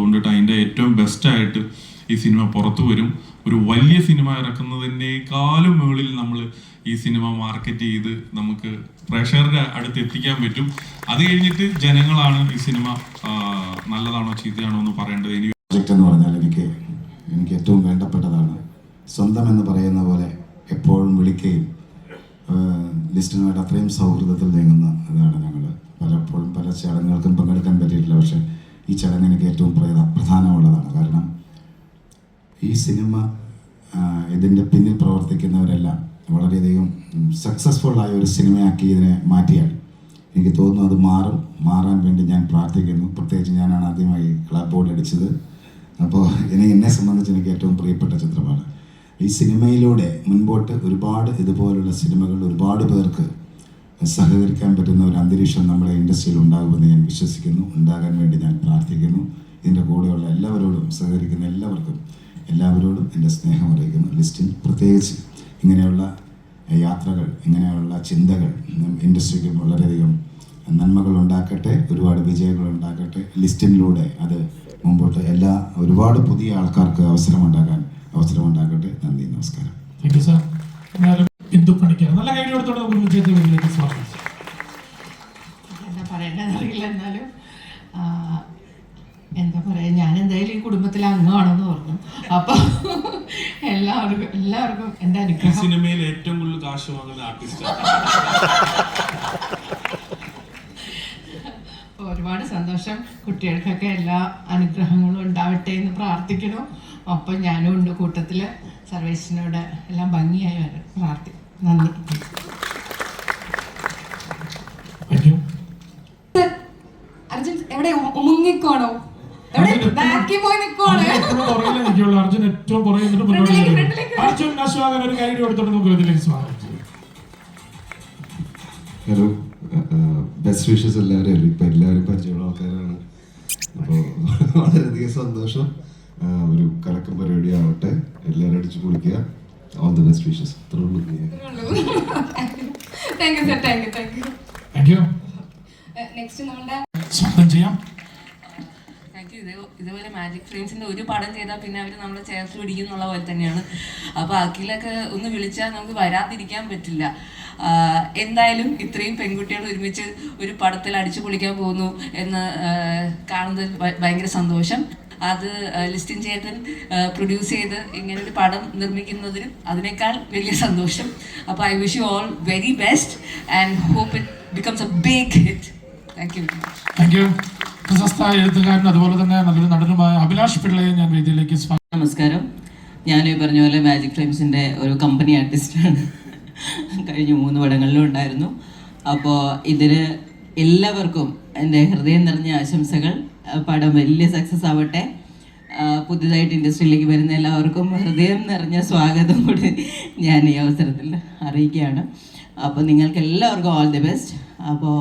അതുകൊണ്ടിട്ട് അതിന്റെ ഏറ്റവും ബെസ്റ്റായിട്ട് ഈ സിനിമ പുറത്തു വരും. ഒരു വലിയ സിനിമ ഇറക്കുന്നതിനേക്കാളും മുകളിൽ നമ്മൾ ഈ സിനിമ മാർക്കറ്റ് ചെയ്ത് നമുക്ക് പ്രേക്ഷകരുടെ അടുത്ത് എത്തിക്കാൻ പറ്റും. അത് കഴിഞ്ഞിട്ട് ജനങ്ങളാണ് ഈ സിനിമ നല്ലതാണോ ചീത്തയാണോ എന്ന് പറയേണ്ടത്. ഇനി പ്രൊജക്ട് എന്ന് പറഞ്ഞാൽ എനിക്ക് എനിക്ക് ഏറ്റവും വേണ്ടപ്പെട്ടതാണ്. സ്വന്തം എന്ന് പറയുന്ന പോലെ എപ്പോഴും വിളിക്കുകയും ലിസ്റ്റിനുമായിട്ട് അത്രയും സൗഹൃദത്തിൽ നീങ്ങുന്ന ഇതാണ് ഈ ചടങ്ങ് എനിക്ക് ഏറ്റവും പ്രധാ പ്രധാനമുള്ളതാണ്. കാരണം ഈ സിനിമ ഇതിന്റെ പിന്നിൽ പ്രവർത്തിക്കുന്നവരെല്ലാം വളരെയധികം സക്സസ്ഫുൾ ആയ ഒരു സിനിമയാക്കി ഇതിനെ മാറ്റിയാൽ എനിക്ക് തോന്നുന്നു അത് മാറും. മാറാൻ വേണ്ടി ഞാൻ പ്രാർത്ഥിക്കുന്നു. പ്രത്യേകിച്ച് ഞാനാണ് ആദ്യമായി ക്ലബ് ബോർഡ് അടിച്ചത്. അപ്പോൾ ഇനി എന്നെ സംബന്ധിച്ച് എനിക്ക് ഏറ്റവും പ്രിയപ്പെട്ട ചിത്രമാണ്. ഈ സിനിമയിലൂടെ മുൻപോട്ട് ഒരുപാട് ഇതുപോലുള്ള സിനിമകൾ ഒരുപാട് പേർക്ക് സഹകരിക്കാൻ പറ്റുന്ന ഒരു അന്തരീക്ഷം നമ്മുടെ ഇൻഡസ്ട്രിയിൽ ഉണ്ടാകുമെന്ന് ഞാൻ വിശ്വസിക്കുന്നു. ഉണ്ടാകാൻ വേണ്ടി ഞാൻ പ്രാർത്ഥിക്കുന്നു. ഇതിന്റെ കൂടെയുള്ള എല്ലാവരോടും സഹകരിക്കുന്ന എല്ലാവർക്കും എല്ലാവരോടും എന്റെ സ്നേഹം അറിയിക്കുന്നു. ലിസ്റ്റിൽ പ്രത്യേകിച്ച് ഇങ്ങനെയുള്ള യാത്രകൾ ഇങ്ങനെയുള്ള ചിന്തകൾ ഇൻഡസ്ട്രിക്ക് വളരെയധികം നന്മകൾ ഉണ്ടാക്കട്ടെ ഒരുപാട് വിജയങ്ങൾ ഉണ്ടാക്കട്ടെ. ലിസ്റ്റിനിലൂടെ അത് മുമ്പോട്ട് എല്ലാ ഒരുപാട് പുതിയ ആൾക്കാർക്ക് അവസരമുണ്ടാക്കാൻ അവസരമുണ്ടാക്കട്ടെ നന്ദി നമസ്കാരം. താങ്ക് യു സാർ കൊടുത്തോടെ നമുക്ക് വിജയത്തെ സ്വാഗതം. എന്താ പറയേണ്ടത് അറിയില്ല എന്നാലും എന്താ പറയാ ഞാൻ എന്തായാലും ഈ കുടുംബത്തിലെ അംഗമാണെന്ന് പറഞ്ഞു. അപ്പൊ എല്ലാവർക്കും എല്ലാവർക്കും എന്റെ അനുഗ്രഹം. സിനിമയിൽ ഏറ്റവും കൂടുതൽ കാശ് വാങ്ങുന്ന ആർട്ടിസ്റ്റ് ഒരുപാട് സന്തോഷം. കുട്ടികൾക്കൊക്കെ എല്ലാ അനുഗ്രഹങ്ങളും ഉണ്ടാവട്ടെ എന്ന് പ്രാർത്ഥിക്കണം ഒപ്പം ഞാനും ഉണ്ട് കൂട്ടത്തിൽ സർവേശ്വനോട് എല്ലാം ഭംഗിയായി വരാൻ പ്രാർത്ഥിക്കും നന്ദി താങ്ക് യു അർജുൻ എവിടെ മുങ്ങിക്കോണോ അർജുൻ ഏറ്റവും. ഫ്രണ്ടിലേക്ക്. അർജുൻ അശ്വാകൻ ഒരു കൈ കൊടുത്തോട്ട് നമുക്ക് വേദിയിലേക്ക് സ്വാഗതം ചെയ്യാം. ഹലോ ബെസ്റ്റ് വിഷസ് എല്ലാവരും ഇപ്പം എല്ലാവരും പരിചയമുള്ള ആൾക്കാരാണ്. അപ്പോൾ വളരെയധികം സന്തോഷം. ഒരു കലക്കം പരിപാടി ആവട്ടെ. എല്ലാവരും അടിച്ചു പൊളിക്കുക. ഓൾ ദി ബെസ്റ്റ് വിഷസ് അത്രേ ഉള്ളൂ. Thank you sir thank you thank you next നമ്മളുടെ സ്വാഗതം ചെയ്യാം. ഇതുപോലെ മാജിക് ഫ്രെയിംസിന്റെ ഒരു പടം ചെയ്താൽ പിന്നെ അവർ നമ്മളെ ചേർത്ത് പിടിക്കും എന്നുള്ള പോലെ തന്നെയാണ്. അപ്പോൾ അഖിലൊക്കെ ഒന്ന് വിളിച്ചാൽ നമുക്ക് വരാതിരിക്കാൻ പറ്റില്ല. എന്തായാലും ഇത്രയും പെൺകുട്ടികൾ ഒരുമിച്ച് ഒരു പടത്തിൽ അടിച്ചു പൊളിക്കാൻ പോകുന്നു എന്ന് കാണുന്നത് ഭയങ്കര സന്തോഷം. അത് ലിസ്റ്റിൻ ചേട്ടൻ പ്രൊഡ്യൂസ് ചെയ്ത് ഇങ്ങനെ ഒരു പടം നിർമ്മിക്കുന്നതിനും അതിനേക്കാൾ വലിയ സന്തോഷം. അപ്പോൾ I wish you all very best and hope it becomes a big hit thank you പ്രശസ്ത എഴുത്തുകാരൻ അതുപോലെ തന്നെ നല്ലൊരു നടനുമായ അഭിലാഷ് പിള്ളയെ ഞാൻ വേദിയിലേക്ക് സ്വാഗതം. നമസ്കാരം. ഞാൻ ഈ പറഞ്ഞ പോലെ മാജിക് ഫ്രെയിംസിന്റെ ഒരു കമ്പനി ആർട്ടിസ്റ്റാണ് കഴിഞ്ഞ മൂന്ന് പടങ്ങളിലും ഉണ്ടായിരുന്നു. അപ്പോൾ ഇതിന് എല്ലാവർക്കും എന്റെ ഹൃദയം നിറഞ്ഞ ആശംസകൾ. പടം വലിയ സക്സസ് ആവട്ടെ. പുതിയതായിട്ട് ഇൻഡസ്ട്രിയിലേക്ക് വരുന്ന എല്ലാവർക്കും ഹൃദയം നിറഞ്ഞ സ്വാഗതം കൂടി ഞാൻ ഈ അവസരത്തിൽ അറിയിക്കുകയാണ്. അപ്പോൾ നിങ്ങൾക്ക് എല്ലാവർക്കും ഓൾ ദി ബെസ്റ്റ് അപ്പോൾ